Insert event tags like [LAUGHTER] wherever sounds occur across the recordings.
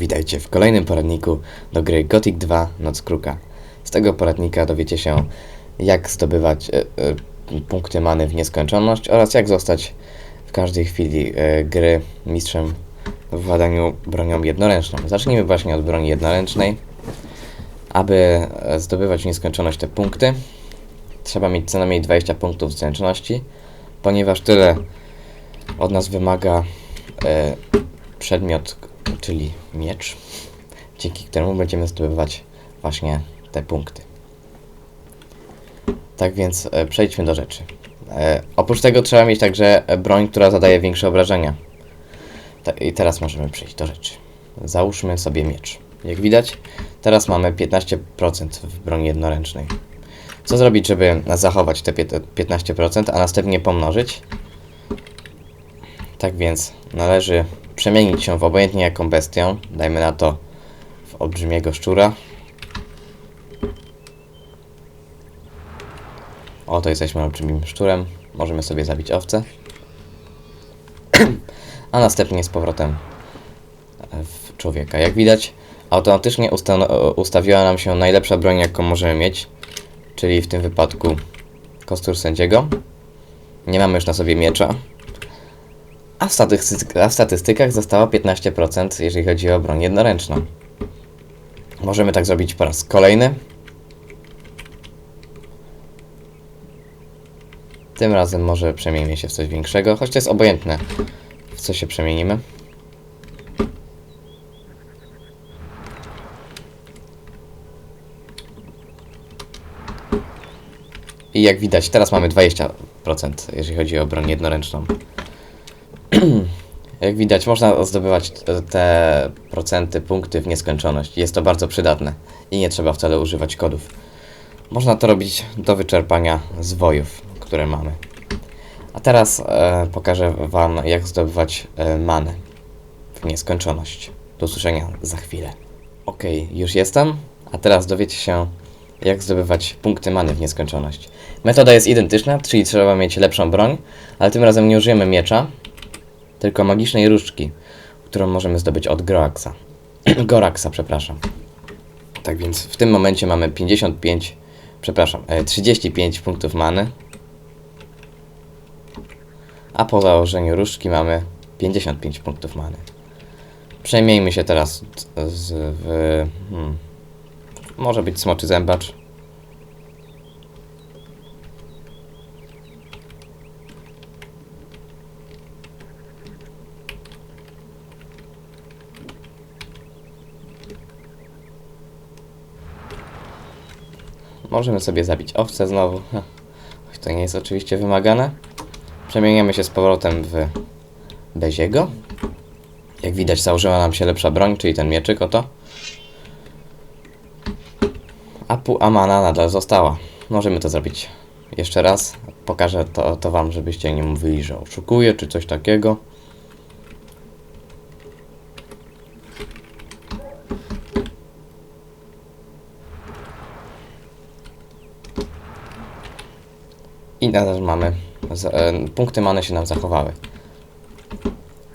Witajcie w kolejnym poradniku do gry Gothic 2 Noc Kruka. Z tego poradnika dowiecie się, jak zdobywać e, e, punkty many w nieskończoność oraz jak zostać w każdej chwili e, gry mistrzem w władaniu bronią jednoręczną. Zacznijmy właśnie od broni jednoręcznej. Aby zdobywać w nieskończoność te punkty, trzeba mieć co najmniej 20 punktów zręczności, ponieważ tyle od nas wymaga przedmiot, czyli miecz, dzięki któremu będziemy zdobywać właśnie te punkty. Tak więc e, przejdźmy do rzeczy. E, oprócz tego trzeba mieć także broń, która zadaje większe obrażenia. I teraz możemy przejść do rzeczy. Załóżmy sobie miecz. Jak widać, teraz mamy 15% w broni jednoręcznej. Co zrobić, żeby zachować te pięt- 15%, a następnie pomnożyć? Tak więc należy przemienić się w obojętnie jaką bestię, dajmy na to w olbrzymiego szczura. Oto jesteśmy olbrzymim szczurem, możemy sobie zabić owce. [CLEARS THROAT] A następnie z powrotem w człowieka. Jak widać, automatycznie usta- ustawiła nam się najlepsza broń, jaką możemy mieć, czyli w tym wypadku kostur sędziego. Nie mamy już na sobie miecza, a w, a w statystykach zostało 15%, jeżeli chodzi o broń jednoręczną. Możemy tak zrobić po raz kolejny. Tym razem może przemienimy się w coś większego, choć to jest obojętne, w co się przemienimy. I jak widać, teraz mamy 20%, jeżeli chodzi o broń jednoręczną. [CLEARS THROAT] Jak widać, można zdobywać te- procenty, punkty w nieskończoność. Jest to bardzo przydatne i nie trzeba wcale używać kodów. Można to robić do wyczerpania zwojów, które mamy. A teraz e, pokażę Wam, jak zdobywać e, manę w nieskończoność. Do usłyszenia za chwilę. Ok, już jestem, a teraz dowiecie się, jak zdobywać punkty many w nieskończoność. Metoda jest identyczna, czyli trzeba mieć lepszą broń, ale tym razem nie użyjemy miecza, tylko magicznej różdżki, którą możemy zdobyć od Groaxa. [CLEARS THROAT] Goraxa, przepraszam. Tak więc w tym momencie mamy 55, przepraszam, e, 35 punktów many. A po założeniu różdżki mamy 55 punktów many. Przejmijmy się teraz z, w... Hmm, może być smoczy zębacz. Możemy sobie zabić owce znowu. Choć to nie jest oczywiście wymagane. Przemieniamy się z powrotem w Beziego. Jak widać założyła nam się lepsza broń, czyli ten mieczyk oto. A pół Amana nadal została. Możemy to zrobić jeszcze raz. Pokażę to, to wam, żebyście nie mówili, że oszukuję czy coś takiego. I nadal mamy. E, punkty many się nam zachowały.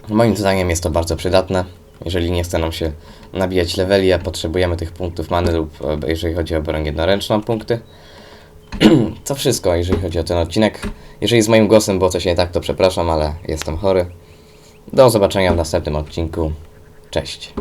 Moim zdaniem jest to bardzo przydatne. Jeżeli nie chce nam się nabijać leveli, a potrzebujemy tych punktów many lub e, jeżeli chodzi o broń jednoręczną punkty. [CLEARS THROAT] To wszystko, jeżeli chodzi o ten odcinek. Jeżeli z moim głosem było coś nie tak, to przepraszam, ale jestem chory. Do zobaczenia w następnym odcinku. Cześć.